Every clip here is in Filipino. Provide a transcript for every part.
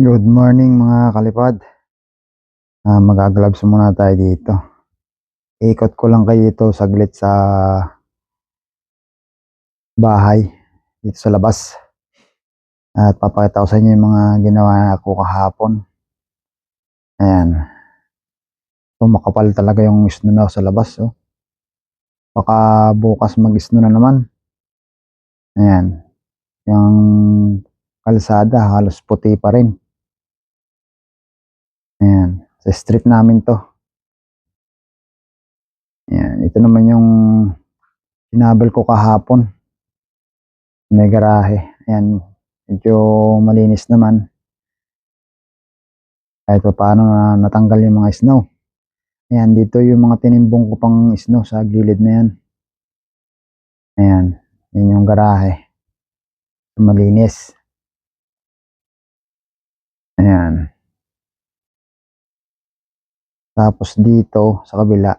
Good morning mga kalipad. Ah, mag-gloves muna tayo dito. Ikot ko lang kayo ito saglit sa bahay dito sa labas. At papakita ko sa inyo yung mga ginawa ko kahapon. Ayan. So, makapal talaga yung snow na sa labas. Oh. Baka bukas mag-snow na naman. Ayan. Yung kalsada halos puti pa rin. Sa street namin to. Ayan. Ito naman yung sinabal ko kahapon. May garahe. Ayan. Medyo malinis naman. Kahit pa paano na natanggal yung mga snow. Ayan. Dito yung mga tinimbong ko pang snow sa gilid na yan. Ayan. Yan yung garahe. Malinis. Ayan. Tapos dito sa kabila.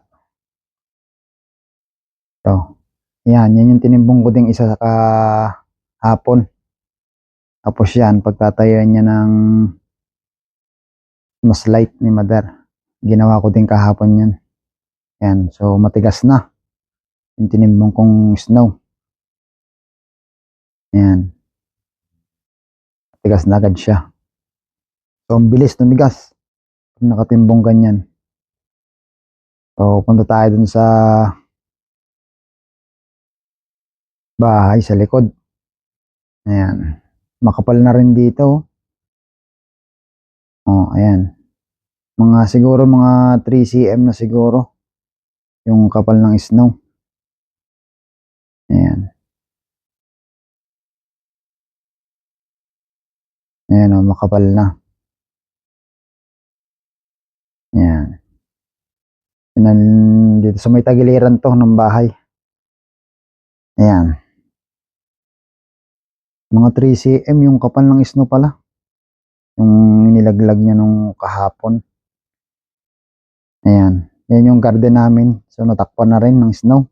Ito. Yan, yan yung tinimbong ko ding isa sa kahapon. Tapos yan, pagtatayuan niya ng mas light ni Mother. Ginawa ko din kahapon yan. Yan, so matigas na. Yung tinimbong kong snow. Yan. Matigas na agad siya. So, ang bilis tumigas. Nakatimbong ganyan. So, punta tayo dun sa bahay sa likod. Ayan. Makapal na rin dito. Oh, ayan. Mga siguro mga 3 cm na siguro. Yung kapal ng snow. Ayan. Ayan o, makapal na. Ayan. Yan, dito sa may tagiliran to ng bahay. Ayan. Mga 3 cm yung kapal ng snow pala. Yung nilaglag niya nung kahapon. Ayan. Yan yung garden namin. So natakpan na rin ng snow.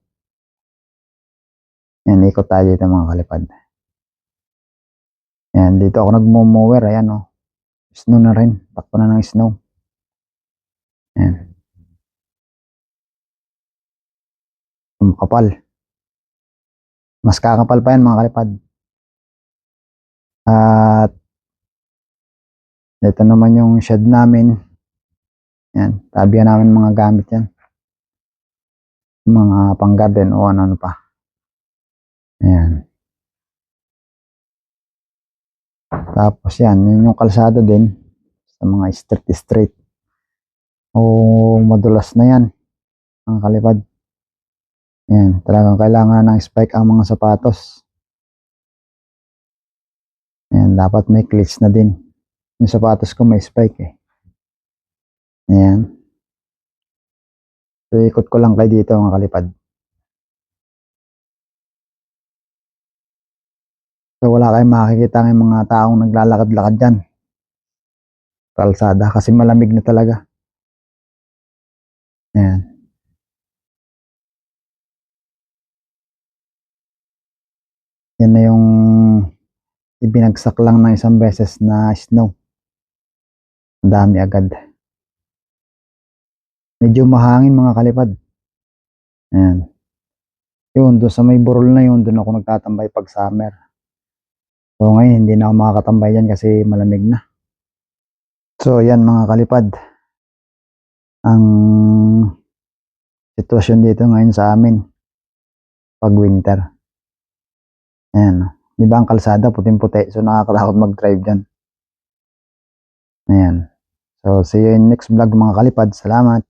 Ayan, ikot tayo dito mga kalipad. Ayan, dito ako nagmo-mower. Ayan o. Snow na rin. Takpan na ng snow. Ayan. Yung kapal. Mas kakapal pa yan mga kalipad. At ito naman yung shed namin. Yan, tabihan namin mga gamit yan. Mga pang garden o ano, ano pa. Ayan. Tapos yan, yun yung kalsada din sa mga street street. O madulas na yan. Ang kalipad. Yan, talagang kailangan ng spike ang mga sapatos. Yan, dapat may cleats na din. Yung sapatos ko may spike eh. Ayan. So, ikot ko lang kayo dito mga kalipad. So, wala kayong makikita ng mga taong naglalakad-lakad dyan. Kalsada kasi malamig na talaga. Ayan. Yan na yung ibinagsak lang ng isang beses na snow. Dami agad. Medyo mahangin mga kalipad. Ayan. Yun, doon sa may burol na yun, doon ako nagtatambay pag summer. So ngayon, hindi na ako makakatambay dyan kasi malamig na. So yan mga kalipad. Ang sitwasyon dito ngayon sa amin pag winter. Ayan. Di ba ang kalsada puting-puti? So nakakatakot mag-drive dyan. Ayan. So see you in next vlog mga kalipad. Salamat.